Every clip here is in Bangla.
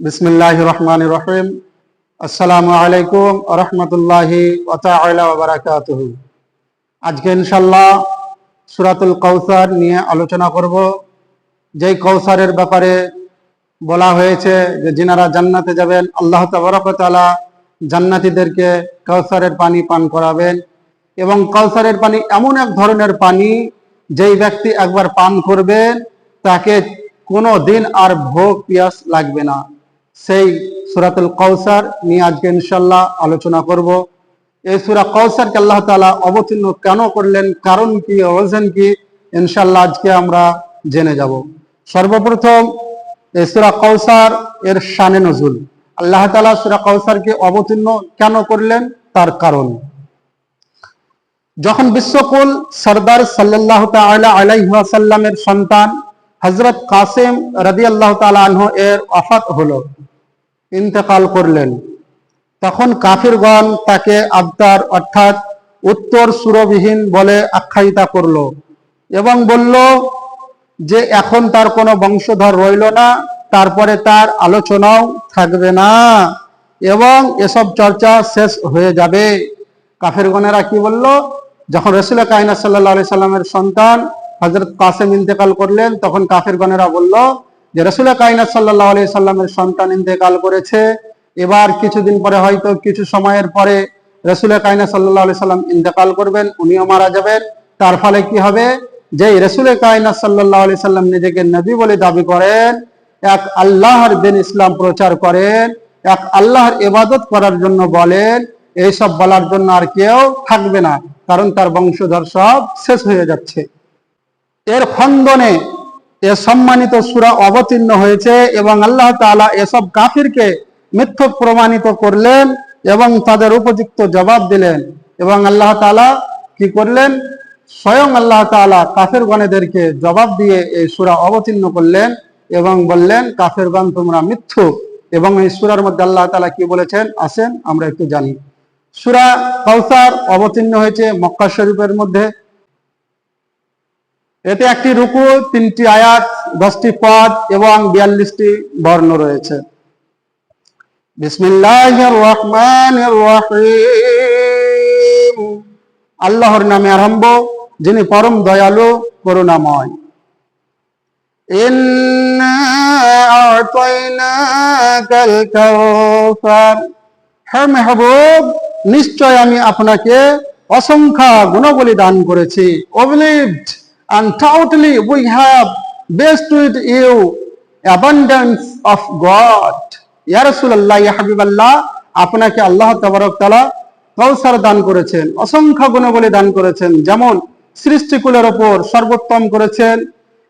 বিসমিল্লাহ রহমান রহিম আসসালামু আলাইকুম রহমতুল্লাহি বারাকাতুহু। আজকে ইনশাল্লাহ সুরাতুল কৌসার নিয়ে আলোচনা করব। যেই কৌসারের ব্যাপারে বলা হয়েছে যে যিনারা জান্নাতে যাবেন, আল্লাহ তালা জান্নাতীদেরকে কৌসারের পানি পান করাবেন এবং কৌসারের পানি এমন এক ধরনের পানি যেই ব্যক্তি একবার পান করবেন, তাকে কোনো দিন আর ভোগ পিয়াস লাগবে না। সেই সুরাতুল কৌসার নিয়ে আজকে ইনশাল্লাহ আলোচনা করব। এই সুরা কৌসারকে আল্লাহ তালা অবতীর্ণ কেন করলেন? কারণ কি অবজেন কি? ইনশাল্লাহ আজকে আমরা জেনে যাব। সর্বপ্রথম, এই সুরা কৌসার এর শানে নজুল। আল্লাহ তালা সুরা কৌসারকে অবতীর্ণ কেন করলেন? তার কারণ। যখন বিশ্বকুল সর্দার সাল্লাহ তালা আলাইসাল্লামের সন্তান হজরত কাসেম রাদি আল্লাহ তালাহ এর অফাত হলো, ইন্তেকাল করলেন। তখন কাফিরগণ তাকে আবদার অর্থাৎ উত্তর সুরবিহীন বলে আখ্যায়িতা করল এবং বলল যে এখন তার কোনো বংশধর রইল না, তারপরে তার আলোচনাও থাকবে না এবং এসব চর্চা শেষ হয়ে যাবে। কাফেরগণেরা কি বলল? যখন রসুল কাইনা সাল্লাহ সাল্লামের সন্তান হজরত কাসেম ইন্তেকাল করলেন, তখন কাফেরগণেরা বলল, যে রসুল কাইনা সাল্লাহ আলি সাল্লামের সন্তান ইন্তেকাল করেছে। এবার কিছুদিন পরে হয়তো কিছু সময়ের পরে রসুল কাইনা সাল্লাহ আলি সাল্লাম ইন্তেকাল করবেন, উনিও মারা যাবেন। তার ফলে কি হবে? যে রসুল কাইনা সাল্লাহ আলি সাল্লাম নিজেকে নবী বলে দাবি করেন, এক আল্লাহর দিন ইসলাম প্রচার করেন, এক আল্লাহর ইবাদত করার জন্য বলেন, এইসব বলার জন্য আর কেউ থাকবে না। কারণ তার বংশধর সব শেষ হয়ে যাচ্ছে। এর খণ্ডনে এ সম্মানিত সুরা অবতীর্ণ হয়েছে এবং আল্লাহ তালা এসব কাফিরকে মিথ্যক প্রমাণিত করলেন এবং তাদের উপযুক্ত জবাব দিলেন এবং আল্লাহ তালা কি করলেন? স্বয়ং আল্লাহ তালা কাফের গণেদেরকে জবাব দিয়ে এই সুরা অবতীর্ণ করলেন এবং বললেন, কাফেরগণ, তোমরা মিথ্যুক। এবং এই সুরার মধ্যে আল্লাহ তালা কি বলেছেন? আসেন, আমরা একটু জানি। সুরা কৌসার অবতীর্ণ হয়েছে মক্কা শরীফের মধ্যে। এতে একটি রুকু, তিনটি আয়াত, দশটি পদ এবং বিয়াল্লিশটি বর্ণ রয়েছে। আল্লাহর নামে আরম্ভ, যিনি পরম দয়ালু, করুণাময়। মেহবুব, নিশ্চয় আমি আপনাকে অসংখ্য গুণবলী দান করেছি। ওবলিভড undoubtedly, we have bestowed you abundance of God. ইয়া রাসূলুল্লাহ ইয়া হাবিবাল্লাহ আপনাকে আল্লাহ তাবারক তাআলা কৌসার দান করেছেন, অসংখ্য গুণবলী দান করেছেন। যেমন, সৃষ্টিকুলের ওপর সর্বোত্তম করেছেন,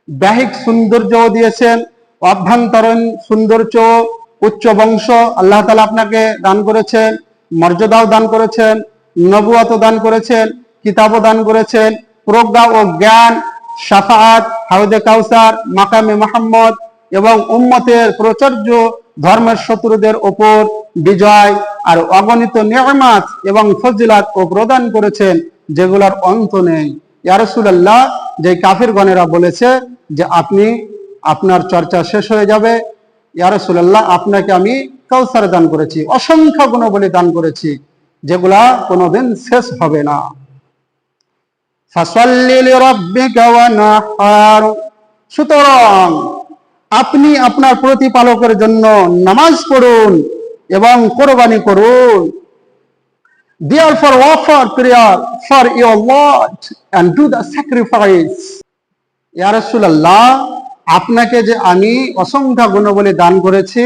বাহিক সৌন্দর্য দিয়েছেন, অভ্যন্তরীণ সৌন্দর্য, উচ্চ বংশ, আল্লাহ তালা আপনাকে দান করেছেন, মর্যাদাও দান করেছেন নবুয়াত দান করেছেন, কিতাবও দান করেছেন প্রজ্ঞা ও জ্ঞান সাফাত হাউদে কাউসার, মাকামে মোহাম্মদ এবং উম্মতের প্রচর্য ধর্মের শত্রুদের ওপর বিজয় আর অগণিত নিয়ামাত এবং ফজিলাত ও প্রদান করেছেন যেগুলোর অন্ত নেই। ইয়ারসুল্লাহ যে কাফির গণেরা বলেছে যে আপনি, আপনার চর্চা শেষ হয়ে যাবে। ইয়ারসুল্লাহ আপনাকে আমি কাউসার দান করেছি, অসংখ্য গুণবলী দান করেছি, যেগুলা কোনোদিন শেষ হবে না। সুতরাং আপনি আপনার প্রতিপালকের জন্য নামাজ পড়ুন এবং কোরবানি করুন। Therefore offer, prayer, for your Lord and do the sacrifice. ইয়া রাসূলুল্লাহ, আপনাকে যে আমি অসংখ্য গুণবলী দান করেছি,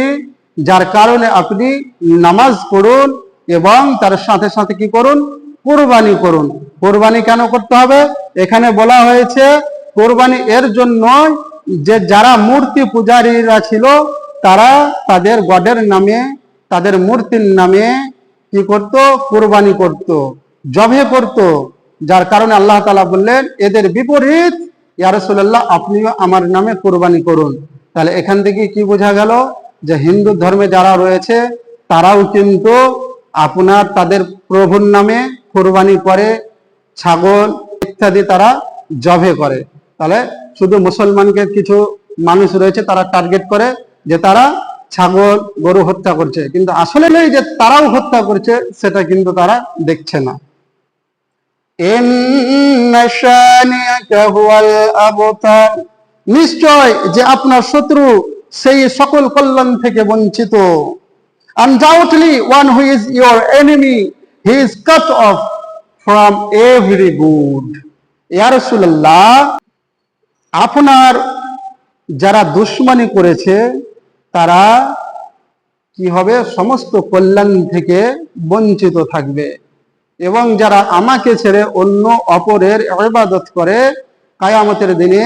যার কারণে আপনি নামাজ পড়ুন এবং তার সাথে সাথে কি করুন? কোরবানি করুন। কোরবানি কেন করতে হবে? এখানে বলা হয়েছে, কোরবানি এর জন্য যে যারা মূর্তি পূজারীরা ছিল, তারা তাদের গডের নামে, তাদের মূর্তির নামে কি করত? কোরবানি করত, জবে করত। যার কারণে আল্লাহ তালা বললেন, এদের বিপরীত ইয়ারসুল্লাহ আপনিও আমার নামে কোরবানি করুন। তাহলে এখান থেকে কি বোঝা গেল? যে হিন্দু ধর্মে যারা রয়েছে, তারাও কিন্তু আপনার তাদের প্রভুর নামে কোরবানি করে, ছাগল ইত্যাদি তারা জবে করে। তাহলে শুধু মুসলমানকে কিছু মানুষ রয়েছে তারা টার্গেট করে যে তারা ছাগল, গরু হত্যা করছে। কিন্তু আসলে নেই যে তারাও হত্যা করছে, সেটা কিন্তু তারা দেখছে না। নিশ্চয় যে আপনার শত্রু সেই সকল কল্যাণ থেকে বঞ্চিত। undoubtedly one who is your enemy he is cut off from every good. ইয়া রাসূলুল্লাহ আপনার যারা দুশ্মনী করেছে, তারা কি হবে? সমস্ত কল্যাণ থেকে বঞ্চিত থাকবে। এবং যারা আমাকে ছেড়ে অন্য অপরের ইবাদত করে, কায়ামতের দিনে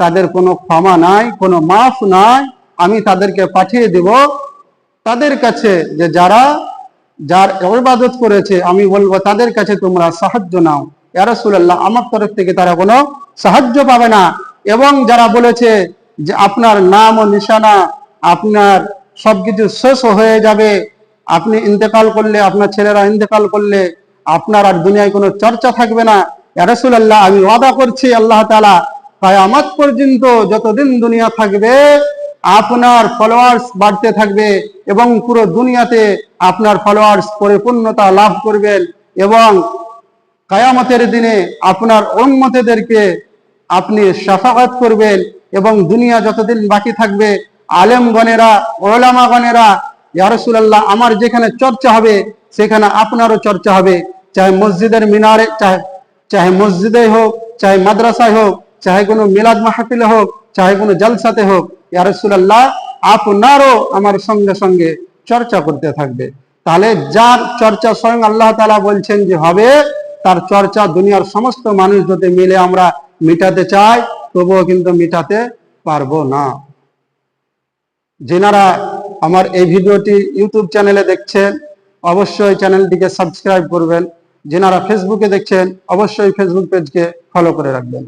তাদের কোনো ক্ষমা নাই, কোনো মাফ নাই। আমি তাদেরকে পাঠিয়ে দেব। তাদের কাছে যে যারা যার ইবাদত করেছে, আমি বলব তাদের কাছে তোমরা সাহায্য নাও। ইয়া আমার তরফ থেকে তারা কোনো সাহায্য পাবে না। এবং যারা বলেছে যে আপনার নাম ও নিশানা, আপনার সবকিছু শেষ হয়ে যাবে, আপনি ইন্তেকাল করলে, আপনার ছেলেরা ইন্তেকাল করলে, আপনার আর দুনিয়ায় কোনো চর্চা থাকবে না। ইয়া রাসূলুল্লাহ, আমি ওয়াদা করছি আল্লাহ তাআলা, কিয়ামত পর্যন্ত যতদিন দুনিয়া থাকবে আপনার ফলোয়ার্স বাড়তে থাকবে এবং পুরো দুনিয়াতে আপনার ফলোয়ার্স পরিপূর্ণতা লাভ করবেন এবং কায়ামতের দিনে আপনার উম্মতেদেরকে আপনি সাফাকাত করবেন এবং দুনিয়া যতদিন বাকি থাকবে, আলেমগণেরা, ওলামাগণেরা, ইয়া রাসূলুল্লাহ, আমার যেখানে চর্চা হবে, সেখানে আপনারও চর্চা হবে। চাহে মসজিদের মিনারে, চাহে চাহে মসজিদে হোক, চাহে মাদ্রাসায় হোক, চাহে কোনো মিলাদ মাহফিলে হোক, চাহে কোনো জলসাতে হোক ইয়া রাসূলুল্লাহ, আপনারও আমার সঙ্গে সঙ্গে চর্চা করতে থাকবে। তাহলে যার চর্চা স্বয়ং আল্লাহ তাআলা বলছেন যে হবে, তার চর্চা দুনিয়ার সমস্ত মানুষ যদি মিলে আমরা মিটাতে চাই, তবুও কিন্তু মিটাতে পারব না। যেনারা আমার এই ভিডিওটি ইউটিউব চ্যানেলে দেখছেন, অবশ্যই চ্যানেলটিকে সাবস্ক্রাইব করবেন। যেনারা ফেসবুকে দেখছেন, অবশ্যই ফেসবুক পেজকে ফলো করে রাখবেন।